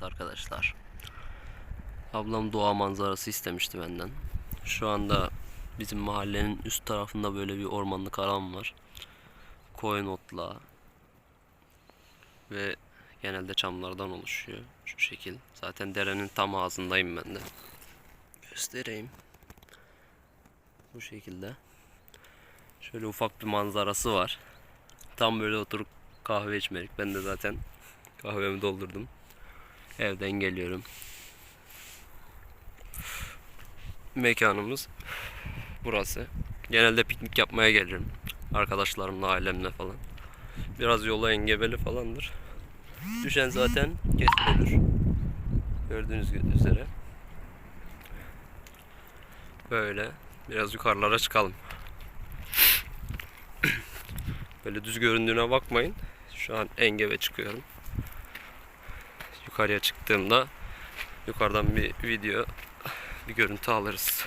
Evet arkadaşlar. Ablam doğa manzarası istemişti benden. Şu anda bizim mahallenin üst tarafında böyle bir ormanlık alan var. Koyun otla ve genelde çamlardan oluşuyor. Şu şekil. Zaten derenin tam ağzındayım ben de. Göstereyim. Bu şekilde. Şöyle ufak bir manzarası var. Tam böyle oturup kahve içmelik. Ben de zaten kahvemi doldurdum. Evden geliyorum. Mekanımız burası. Genelde piknik yapmaya gelirim. Arkadaşlarımla, ailemle falan. Biraz yola engebeli falandır. Düşen zaten kesin ölür. Gördüğünüz üzere. Böyle biraz yukarılara çıkalım. Böyle düz göründüğüne bakmayın. Şu an engebe çıkıyorum. Yukarıya çıktığımda yukarıdan bir video, bir görüntü alırız.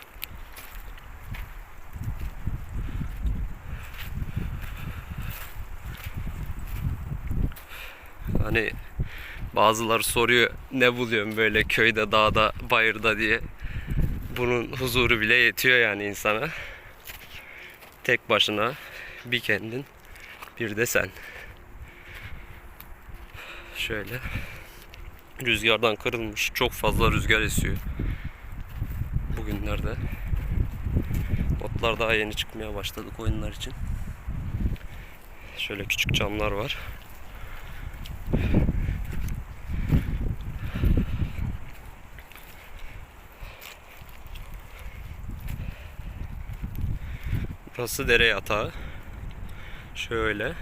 Hani bazıları soruyor ne buluyorsun böyle köyde, dağda, bayırda diye. Bunun huzuru bile yetiyor yani insana. Tek başına bir kendin, bir de sen. Şöyle rüzgardan kırılmış. Çok fazla rüzgar esiyor. Bugünlerde. Otlar daha yeni çıkmaya başladı koyunlar için. Şöyle küçük camlar var. Burası dere yatağı. Şöyle.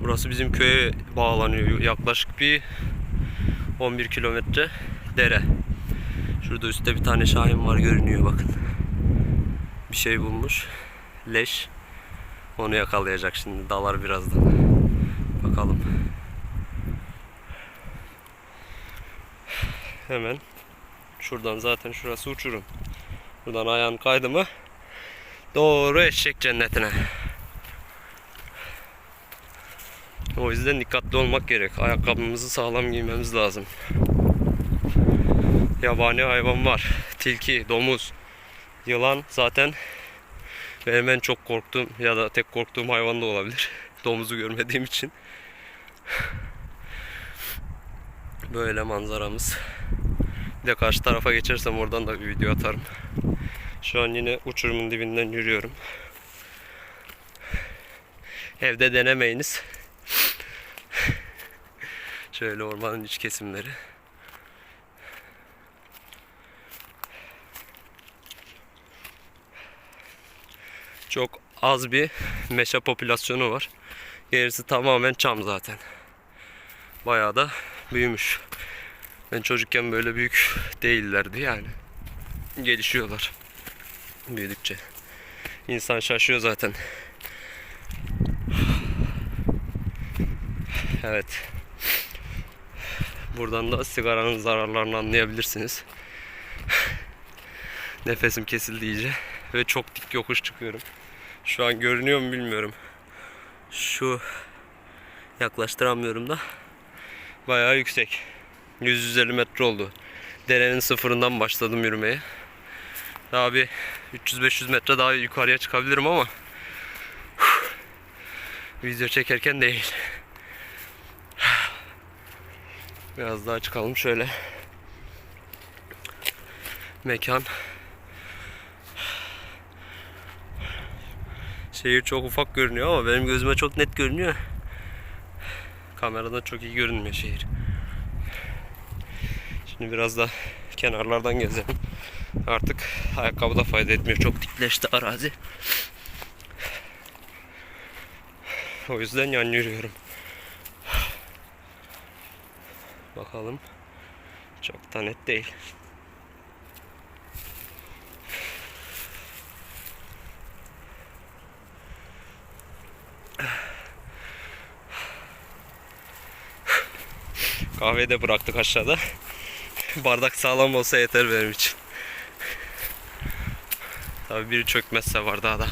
Burası bizim köye bağlanıyor. Yaklaşık bir 11 kilometre dere. Şurada üstte bir tane şahin var görünüyor bakın. Bir şey bulmuş. Leş. Onu yakalayacak şimdi. Dalar birazdan. Bakalım. Hemen şuradan zaten şurası uçurum. Buradan ayağın kaydı mı doğru eşek cennetine. O yüzden dikkatli olmak gerek. Ayakkabımızı sağlam giymemiz lazım. Yabani hayvan var. Tilki, domuz, yılan zaten benim en çok korktuğum ya da tek korktuğum hayvan da olabilir. Domuzu görmediğim için. Böyle manzaramız. Bir de karşı tarafa geçersem oradan da bir video atarım. Şu an yine uçurumun dibinden yürüyorum. Evde denemeyiniz. Şöyle ormanın iç kesimleri. Çok az bir meşe popülasyonu var. Gerisi tamamen çam zaten. Bayağı da büyümüş. Ben çocukken böyle büyük değillerdi yani. Gelişiyorlar. Büyüdükçe. İnsan şaşıyor zaten. Evet. Buradan da sigaranın zararlarını anlayabilirsiniz. Nefesim kesildi iyice. Ve çok dik yokuş çıkıyorum. Şu an görünüyor mu bilmiyorum. Şu yaklaştıramıyorum da. Bayağı yüksek. 150 metre oldu. Derenin sıfırından başladım yürümeye. Daha bir 300-500 metre daha yukarıya çıkabilirim ama video çekerken değil. Biraz daha çıkalım şöyle. Mekan. Şehir çok ufak görünüyor ama benim gözüme çok net görünüyor. Kameradan çok iyi görünmüyor şehir. Şimdi biraz da kenarlardan gezelim. Artık ayakkabı da fayda etmiyor. Çok dikleşti arazi. O yüzden yan yürüyorum. Bakalım. Çok da net değil. Kahveyi de bıraktık aşağıda. Bardak sağlam olsa yeter benim için. Tabi biri çökmezse var daha da.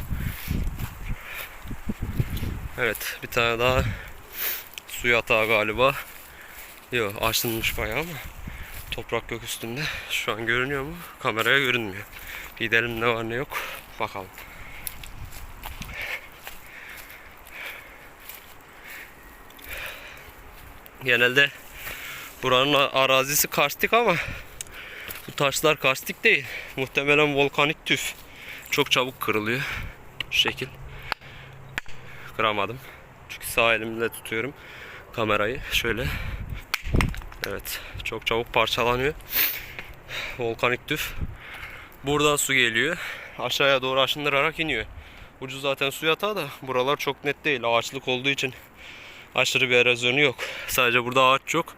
Evet bir tane daha su yatağı galiba. Yok aşınmış bayağı ama toprak yok üstünde. Şu an görünüyor mu? Kameraya görünmüyor. Gidelim ne var ne yok. Bakalım. Genelde buranın arazisi karstik ama bu taşlar karstik değil. Muhtemelen volkanik tüf. Çok çabuk kırılıyor. Şu şekil. Kıramadım. Çünkü sağ elimle tutuyorum kamerayı. Şöyle. Evet. Çok çabuk parçalanıyor. Volkanik tüf. Buradan su geliyor. Aşağıya doğru aşındırarak iniyor. Ucu zaten su yatağı da buralar çok net değil. Ağaçlık olduğu için aşırı bir erozyonu yok. Sadece burada ağaç yok.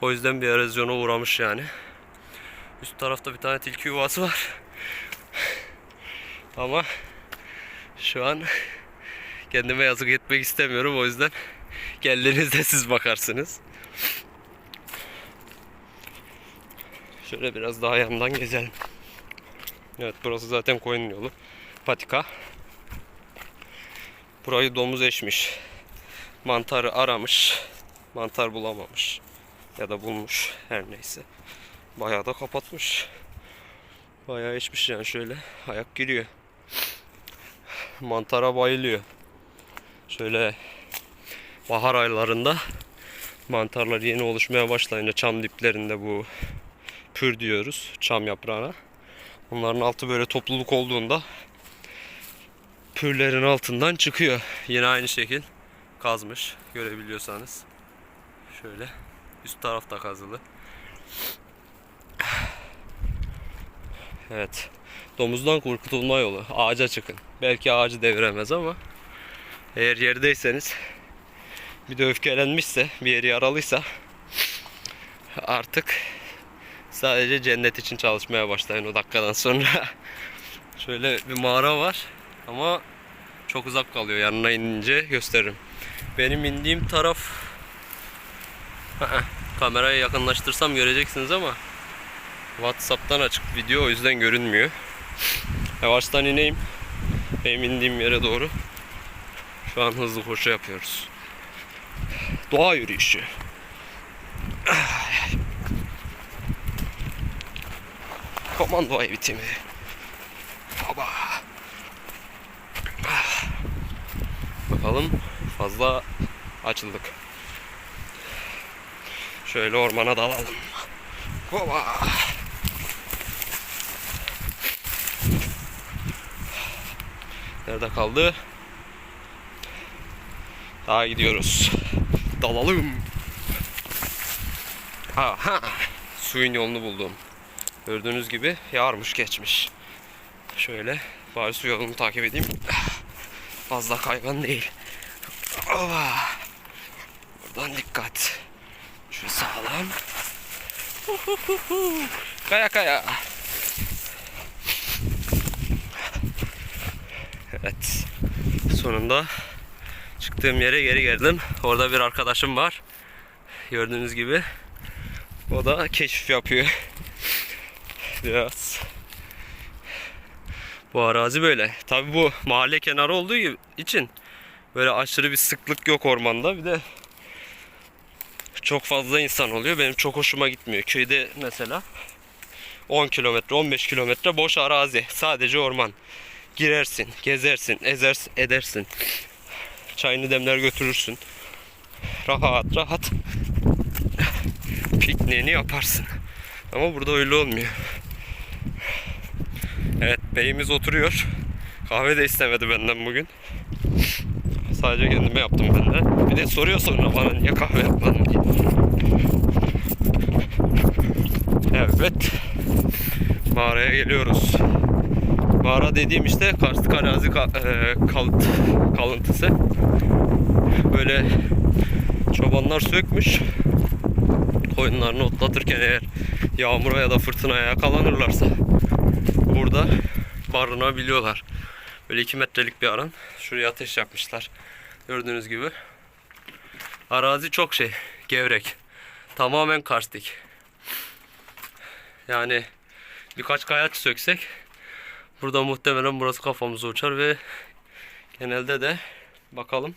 O yüzden bir erozyona uğramış yani. Üst tarafta bir tane tilki yuvası var. Ama şu an kendime yazık etmek istemiyorum. O yüzden geldiğinizde siz bakarsınız. Şöyle biraz daha yandan gezelim. Evet burası zaten koyun yolu. Patika. Burayı domuz eşmiş. Mantarı aramış. Mantar bulamamış. Ya da bulmuş. Her neyse. Bayağı da kapatmış. Bayağı eşmiş yani şöyle. Ayak giriyor. Mantara bayılıyor. Şöyle bahar aylarında mantarlar yeni oluşmaya başlayınca çam diplerinde bu pür diyoruz çam yaprağına. Onların altı böyle topluluk olduğunda pürlerin altından çıkıyor. Yine aynı şekil kazmış görebiliyorsanız. Şöyle üst tarafta kazılı. Evet. Domuzdan kurtulma yolu. Ağaca çıkın. Belki ağacı deviremez ama eğer yerdeyseniz bir de öfkelenmişse, bir yeri yaralıysa artık sadece cennet için çalışmaya başlayın o dakikadan sonra. Şöyle bir mağara var ama çok uzak kalıyor. Yanına inince gösteririm. Benim indiğim taraf kamerayı yakınlaştırsam göreceksiniz ama WhatsApp'tan açık video o yüzden görünmüyor. Yavaştan ineyim. Benim indiğim yere doğru. Şu an hızlı koşu yapıyoruz. Doğa yürüyüşü. Komando eğitimi. Baba. Bakalım fazla açıldık. Şöyle ormana dalalım. Baba. Nerede kaldı? Daha gidiyoruz. Dalalım. Aha. Suyun yolunu buldum. Gördüğünüz gibi yağarmış geçmiş. Şöyle bari su yolunu takip edeyim. Fazla kaygan değil. Ova. Buradan dikkat. Şu sağlam. Kaya kaya. Evet. Sonunda çıktığım yere geri geldim. Orada bir arkadaşım var. Gördüğünüz gibi. O da keşif yapıyor. Biraz. Bu arazi böyle. Tabi bu mahalle kenarı olduğu için böyle aşırı bir sıklık yok ormanda. Bir de çok fazla insan oluyor. Benim çok hoşuma gitmiyor. Köyde mesela 10 kilometre, 15 kilometre boş arazi. Sadece orman. Girersin, gezersin, ezersin, edersin. Çayını demler götürürsün. Rahat rahat pikniğini yaparsın. Ama burada öyle olmuyor. Evet beyimiz oturuyor. Kahve de istemedi benden bugün. Sadece kendime yaptım ben de. Bir de soruyor sonra bana niye kahve yapmadın diye. Evet. Mağaraya geliyoruz. Mağara dediğim işte karstik arazi ka- e, kalıntısı. Böyle çobanlar sökmüş. Koyunlarını otlatırken eğer yağmura ya da fırtınaya yakalanırlarsa burada barınabiliyorlar. Böyle 2 metrelik bir alan. Şuraya ateş yapmışlar. Gördüğünüz gibi. Arazi çok şey. Gevrek. Tamamen karstik. Yani birkaç kayaç söksek burada muhtemelen burası kafamıza uçar ve genelde de bakalım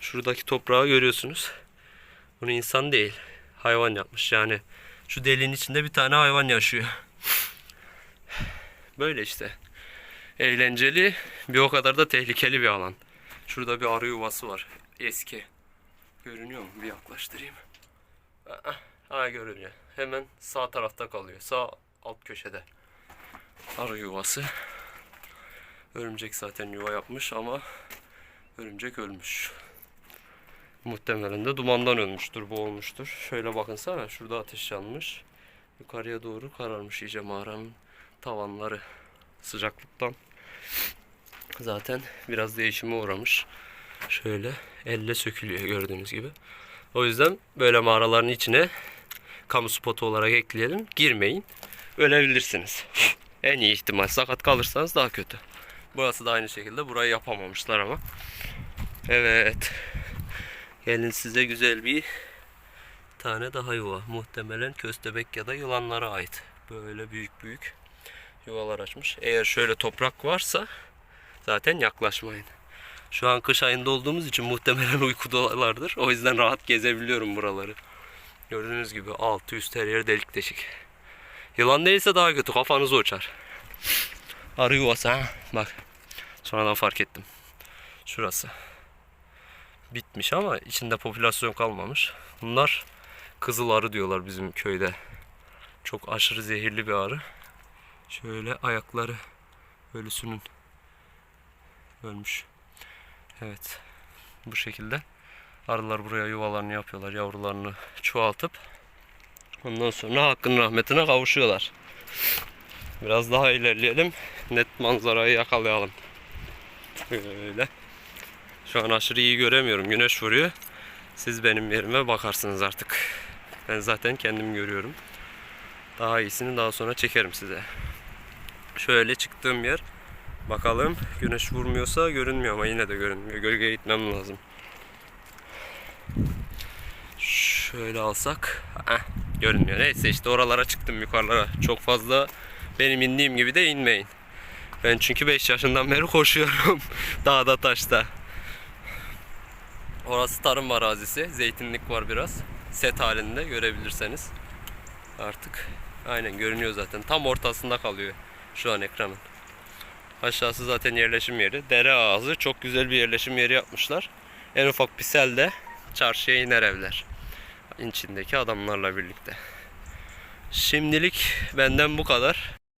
şuradaki toprağı görüyorsunuz. Bunu insan değil. hayvan yapmış. Yani şu deliğin içinde bir tane hayvan yaşıyor. Böyle işte. Eğlenceli bir o kadar da tehlikeli bir alan. Şurada bir arı yuvası var. Eski. Görünüyor mu? Bir yaklaştırayım. Ha görünüyor. Hemen sağ tarafta kalıyor. Sağ alt köşede. Arı yuvası. Örümcek zaten yuva yapmış ama örümcek ölmüş. Muhtemelen de dumandan ölmüştür, boğulmuştur. Şöyle bakınsana şurada ateş yanmış. Yukarıya doğru kararmış iyice mağaranın tavanları sıcaklıktan. Zaten biraz değişime uğramış. Şöyle elle sökülüyor gördüğünüz gibi. O yüzden böyle mağaraların içine kamu spotu olarak ekleyelim. Girmeyin. Ölebilirsiniz. en iyi ihtimal sakat kalırsanız daha kötü. Burası da aynı şekilde. Burayı yapamamışlar ama. Evet. Gelin size güzel bir tane daha yuva. Muhtemelen köstebek ya da yılanlara ait. Böyle büyük büyük yuvalar açmış. Eğer şöyle toprak varsa zaten yaklaşmayın. Şu an kış ayında olduğumuz için muhtemelen uykudalardır. O yüzden rahat gezebiliyorum buraları. Gördüğünüz gibi altı üst her yer delik deşik. Yılan değilse daha kötü kafanızı uçar. Arı yuvası ha. Bak. Sonradan fark ettim. Şurası. Bitmiş ama içinde popülasyon kalmamış. Bunlar kızıl arı diyorlar bizim köyde. Çok aşırı zehirli bir arı. Şöyle ayakları ölüsünün ölmüş. Evet. Bu şekilde arılar buraya yuvalarını yapıyorlar. Yavrularını çoğaltıp ondan sonra hakkın rahmetine kavuşuyorlar. Biraz daha ilerleyelim. Net manzarayı yakalayalım. Böyle. Şu an aşırı iyi göremiyorum. Güneş vuruyor. Siz benim yerime bakarsınız artık. Ben zaten kendim görüyorum. Daha iyisini daha sonra çekerim size. Şöyle çıktığım yer. Bakalım güneş vurmuyorsa görünmüyor ama yine de görünmüyor. Gölgeye gitmem lazım. Şöyle alsak. Heh, görünmüyor. Neyse işte oralara çıktım yukarılara. Çok fazla benim indiğim gibi de inmeyin. Ben çünkü 5 yaşından beri koşuyorum. Dağda taşta. Orası tarım arazisi. Zeytinlik var biraz. Set halinde görebilirseniz. Artık aynen görünüyor zaten. Tam ortasında kalıyor şu an ekranın. Aşağısı zaten yerleşim yeri. Dere ağzı çok güzel bir yerleşim yeri yapmışlar. En ufak bir selde çarşıya iner evler. İçindeki adamlarla birlikte. Şimdilik benden bu kadar.